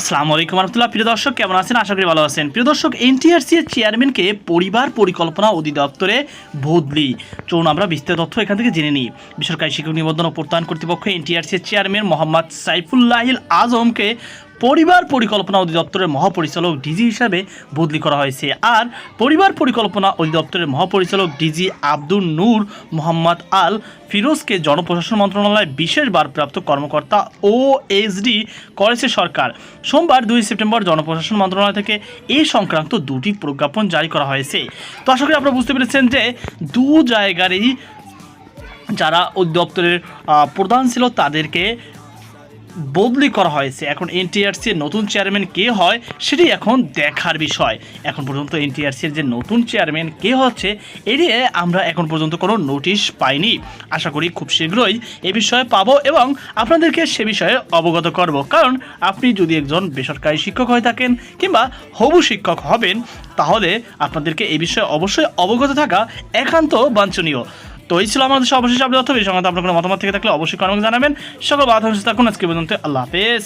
আসসালামু আলাইকুম রহমতুল্লাহ। প্রিয় দর্শক, কেমন আছেন? আশা করি ভালো আছেন। প্রিয় দর্শক এনটিআরসি এর চেয়ারম্যানকে পরিবার পরিকল্পনা অধিদপ্তরে বদলি। চলুন আমরা বিস্তারিত তথ্য এখান থেকে জেনে নিই। বেসরকারি শিক্ষক নিবন্ধন ও প্রত্যয়ন কর্তৃপক্ষ এনটিআরসি এর চেয়ারম্যান মোহাম্মদ সাইফুল্লাহিল আজমকে পরিবার পরিকল্পনা অধিদপ্তরের মহাপরিচালক ডিজি হিসাবে বদলি করা হয়েছে। আর পরিবার পরিকল্পনা অধিদপ্তরের মহাপরিচালক ডিজি আব্দুল নূর মোহাম্মদ আল ফিরোজকে জনপ্রশাসন মন্ত্রণালয়ের বিশেষ ভারপ্রাপ্ত কর্মকর্তা ও এসডি করেছে সরকার। সোমবার দুই সেপ্টেম্বর জনপ্রশাসন মন্ত্রণালয় থেকে এই সংক্রান্ত দুটি প্রজ্ঞাপন জারি করা হয়েছে। তো আশা করি আপনারা বুঝতে পেরেছেন যে দু জায়গারই যারা অধিদপ্তরের প্রধান ছিল তাদেরকে বদলি করা হয়েছে। এখন এনটিআরসি এর নতুন চেয়ারম্যান কে হয়, সেটি এখন দেখার বিষয়। এখন পর্যন্ত এনটিআরসি এর যে নতুন চেয়ারম্যান কে হচ্ছে এটি আমরা এখন পর্যন্ত কোনো নোটিশ পাইনি। আশা করি খুব শীঘ্রই এ বিষয়ে পাবো এবং আপনাদেরকে সে বিষয়ে অবগত করব। কারণ আপনি যদি একজন বেসরকারি শিক্ষক হয়ে থাকেন কিংবা হবু শিক্ষক হবেন, তাহলে আপনাদেরকে এ বিষয়ে অবশ্যই অবগত থাকা একান্ত বাঞ্ছনীয়। তো এই ছিল আমাদের সর্বশেষ আপডেট অর্থ এই আপনার কোনো মতামত থেকে থাকলে অবশ্যই কমেন্ট জানাবেন। সকল বাধা থাকুন। আজকে পর্যন্ত আল্লাহ হাফেজ।